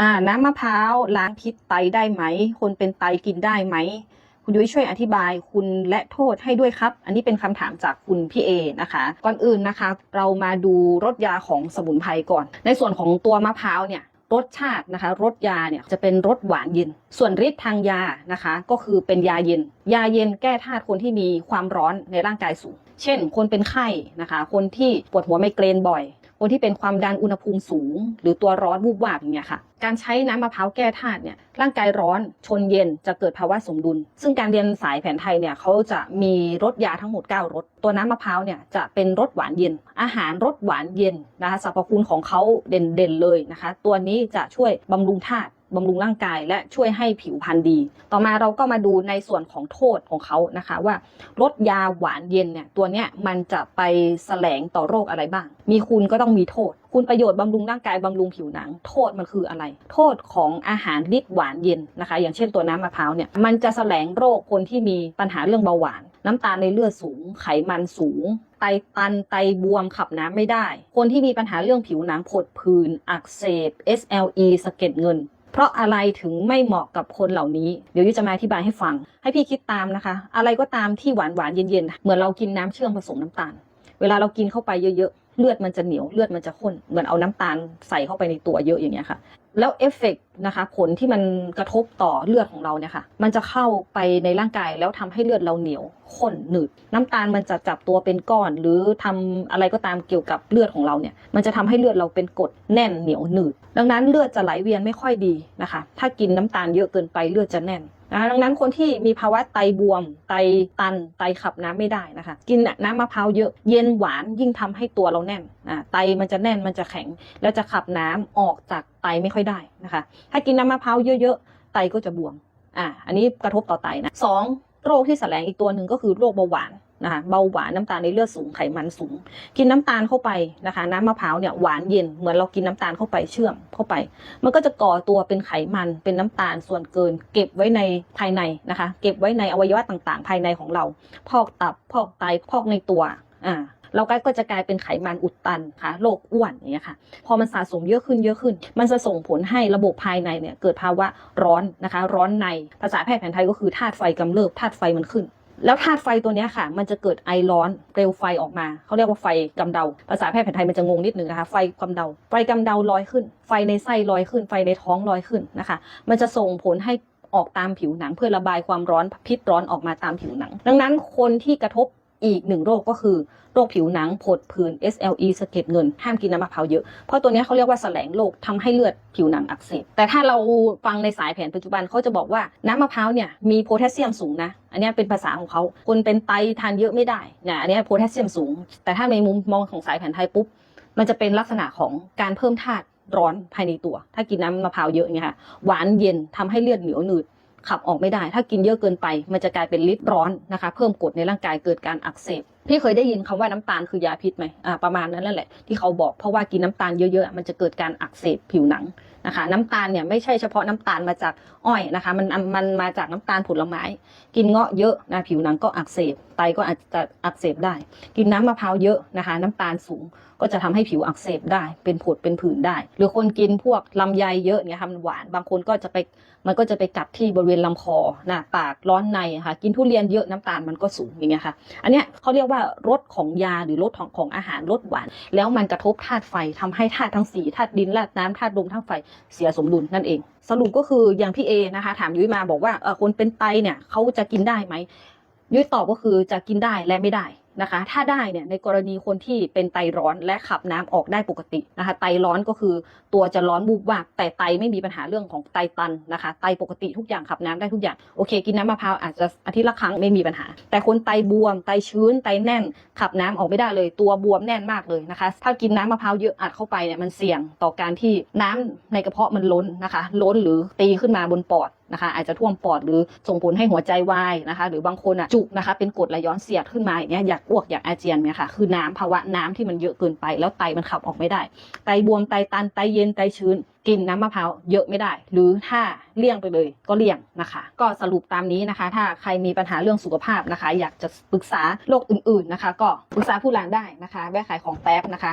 อ่า น้ำมะพร้าวล้างพิษไตได้ไหม คนเป็นไตกินได้ไหม คุณยุ้ยช่วยอธิบายคุณและโทษให้ด้วยครับ อันนี้เป็นคำถามจากคุณพี่เอนะคะ ก่อนอื่นนะคะ เรามาดูรสยาของสมุนไพรก่อน ในส่วนของตัวมะพร้าวเนี่ยรสชาตินะคะรสยาเนี่ยจะเป็นรสหวานเย็น ส่วนฤทธิ์ทางยานะคะ ก็คือเป็นยาเย็น ยาเย็นแก้ธาตุคนที่มีความร้อนในร่างกายสูง เช่น คนเป็นไข้นะคะ คนที่ปวดหัวไมเกรนบ่อย คนที่เป็นความดันอุณหภูมิสูง หรือตัวร้อนวูบวาบอย่างเงี้ยค่ะ การใช้น้ำมะพร้าวแก้ธาตุเนี่ยร่างกายร้อนชนเย็นจะเกิดภาวะสมดุล ซึ่งการเรียนสายแผนไทยเนี่ยเขาจะมีรสยาทั้งหมด 9รสตัวน้ำมะพร้าวเนี่ยจะเป็นรสหวานเย็น อาหารรสหวานเย็นนะคะสรรพคุณของเขาเด่นๆเลยนะคะ ตัวนี้จะช่วยบำรุงธาตุ บำรุงร่างกายและช่วยให้ผิวพรรณดี ต่อมาเราก็มาดูในส่วนของโทษของเขานะคะ ว่ารสยาหวานเย็นเนี่ยตัวเนี้ยมันจะไปแสลงต่อโรคอะไรบ้าง มีคุณก็ต้องมีโทษ คุณประโยชน์บำรุงร่างกายบำรุงผิวหนัง โทษมันคืออะไร โทษของอาหารฤทธิ์หวานเย็นนะคะ อย่างเช่นตัวน้ำมะพร้าวเนี่ยมันจะแสลงโรคคนที่มีปัญหาเรื่องเบาหวาน น้ำตาลในเลือดสูง ไขมันสูงไตตันไตบวมขับน้ำไม่ได้ คนที่มีปัญหาเรื่องผิวหนังผดผื่นอักเสบ SLE สะเก็ดเงิน ราะอะไรถึงไม่เหมาะกับคนเหล่านี้ เดี๋ยวยุจะมาอธิบายให้ฟัง ให้พี่คิดตามนะคะ อะไรก็ตามที่หวานหวานๆเย็นๆ เหมือนเรากินน้ำเชื่อมผสมน้ำตาล เวลาเรากินเข้าไปเยอะๆ เลือดมันจะเหนียว เลือดมันจะข้น เหมือนเอาน้ำตาลใส่เข้าไปในตัวเยอะอย่างเงี้ยค่ะแล้วเอฟเฟกต์นะคะผลที่มันกระทบต่อเลือดของเราเนี่ยค่ะ มันจะเข้าไปในร่างกายแล้วทำให้เลือดเราเหนียวข้นหนืด น้ำตาลมันจะจับตัวเป็นก้อน หรือทำอะไรก็ตามเกี่ยวกับเลือดของเราเนี่ย มันจะทำให้เลือดเราเป็นกรดแน่นเหนียวหนืด ดังนั้นเลือดจะไหลเวียนไม่ค่อยดีนะคะ ถ้ากินน้ำตาลเยอะเกินไปเลือดจะแน่นนะดังนั้นคนที่มีภาวะไตบวม ไตตัน ไตขับน้ำไม่ได้นะคะ กินน้ำมะพร้าวเยอะ เย็นหวานยิ่งทำให้ตัวเราแน่นอ่าไตมันจะแน่นมันจะแข็ง แล้วจะขับน้ำออกจากไตไม่ค่อยได้นะคะ ถ้ากินน้ำมะพร้าวเยอะๆ ไตก็จะบวม อ่า อันนี้กระทบต่อไตนะสองโรคที่แสลงอีกตัวหนึ่งก็คือโรคเบาหวานนะคะเบาหวานน้ำตาลในเลือดสูงไขมันสูง กินน้ำตาลเข้าไปนะคะ น้ำมะพร้าวเนี่ยหวานเย็นเหมือนเรากินน้ำตาลเข้าไปเชื่อมเข้าไป มันก็จะก่อตัวเป็นไขมันเป็นน้ำตาลส่วนเกิน เก็บไว้ในภายในนะคะ เก็บไว้ในอวัยวะต่างๆ ภายในของเรา พอกตับพอกไตพอกในตัวอ่า เราก็จะกลายเป็นไขมันอุดตันค่ะโรคอ้วนอย่างเงี้ยค่ะ พอมันสะสมเยอะขึ้นเยอะขึ้น มันจะส่งผลให้ระบบภายในเนี่ยเกิดภาวะร้อนนะคะ ร้อนในภาษาแพทย์แผนไทยก็คือธาตุไฟกำเริบธาตุไฟมันขึ้นแล้วธาตุไฟตัวนี้ค่ะ มันจะเกิดไอร้อนเปลวไฟออกมา เขาเรียกว่าไฟกำเดา ภาษาแพทย์แผนไทยมันจะงงนิดนึงนะคะ ไฟกำเดา ไฟกำเดาลอยขึ้น ไฟในไส้ลอยขึ้น ไฟในท้องลอยขึ้นนะคะ มันจะส่งผลให้ออกตามผิวหนังเพื่อระบายความร้อนพิษร้อนออกมาตามผิวหนัง ดังนั้นคนที่กระทบ อีกหนึ่งโรคก็คือโรคผิวหนังผดผื่น SLE สะเก็ดเงิน ห้ามกินน้ำมะพร้าวเยอะ เพราะตัวนี้เขาเรียกว่าแสลงโรคทำให้เลือดผิวหนังอักเสบ แต่ถ้าเราฟังในสายแผนปัจจุบันเขาจะบอกว่าน้ำมะพร้าวเนี่ยมีโพแทสเซียมสูงนะ อันนี้เป็นภาษาของเขา คนเป็นไตทานเยอะไม่ได้เนี่ยอันนี้โพแทสเซียมสูง แต่ถ้าในมุมมองของสายแผนไทยปุ๊บ มันจะเป็นลักษณะของการเพิ่มธาตุร้อนภายในตัว ถ้ากินน้ำมะพร้าวเยอะอย่างเงี้ยค่ะ หวานเย็นทำให้เลือดเหนียวหนืด ขับออกไม่ได้ ถ้ากินเยอะเกินไป มันจะกลายเป็นฤทธิ์ร้อนนะคะ เพิ่มกรดในร่างกายเกิดการอักเสบพี่เคยได้ยินคำว่าน้ำตาลคือยาพิษไหมอ่าประมาณนั้นนั่นแหละที่เขาบอกเพราะว่ากินน้ำตาลเยอะๆมันจะเกิดการอักเสบผิวหนัง นะคะ น้ำตาลเนี่ยไม่ใช่เฉพาะน้ำตาลมาจากอ้อยนะคะ มันมันมาจากน้ำตาลผลไม้ กินเงาะเยอะนะผิวหนังก็อักเสบไตก็อาจจะอักเสบได้ กินน้ำมะพร้าวเยอะนะคะ น้ำตาลสูงก็จะทำให้ผิวอักเสบได้ เป็นผดเป็นผื่นได้ หรือคนกินพวกลำไยเยอะเนี่ยค่ะมันหวาน บางคนก็จะไปมันก็จะไปกัดที่บริเวณลำคอหน้าปากร้อนในค่ะ กินทุเรียนเยอะน้ำตาลมันก็สูงอย่างเงี้ยค่ะ อันเนี้ยเขาเรียกว่ารสของยาหรือรสของของอาหารรสหวาน แล้วมันกระทบธาตุไฟทำให้ธาตุทั้งสี่ธาตุดินธาตุน้ำธาตุลมธาตุไฟเสียสมดุลนั่นเอง สรุปก็คืออย่างพี่เอนะคะ ถามยุ้ยมาบอกว่าคนเป็นไตเนี่ยเขาจะกินได้ไหมยุ้ยตอบก็คือจะกินได้และไม่ได้ นะคะ ถ้าได้เนี่ยในกรณีคนที่เป็นไตร้อนและขับน้ำออกได้ปกตินะคะ ไตร้อนก็คือตัวจะร้อนบูบวาบแต่ไตไม่มีปัญหาเรื่องของไตตันนะคะ ไตปกติทุกอย่างขับน้ำได้ทุกอย่างโอเค กินน้ำมะพร้าวอาจจะอาทิตย์ละครั้งไม่มีปัญหา แต่คนไตบวม ไตชื้น ไตแน่น ขับน้ำออกไม่ได้เลย ตัวบวมแน่นมากเลยนะคะ ถ้ากินน้ำมะพร้าวเยอะอัดเข้าไปเนี่ยมันเสี่ยงต่อการที่น้ำในกระเพาะมันล้นนะคะ ล้นหรือตีขึ้นมาบนปอด นะคะ อาจจะท่วมปอดหรือส่งผลให้หัวใจวายนะคะ หรือบางคนอะจุกนะคะ เป็นกรดไหลย้อนเสียดขึ้นมาอย่างเงี้ยอยากอ้วกอยากอาเจียนเนี่ยค่ะคือน้ำภาวะน้ำที่มันเยอะเกินไป แล้วไตมันขับออกไม่ได้ ไตบวมไตตันไตเย็นไตชื้นกินน้ำมะพร้าวเยอะไม่ได้ หรือถ้าเลี่ยงไปเลยก็เลี่ยงนะคะ ก็สรุปตามนี้นะคะ ถ้าใครมีปัญหาเรื่องสุขภาพนะคะ อยากจะปรึกษาโรคอื่นๆนะคะ ก็ปรึกษาผู้หลังได้นะคะแวะขายของแป๊บนะคะ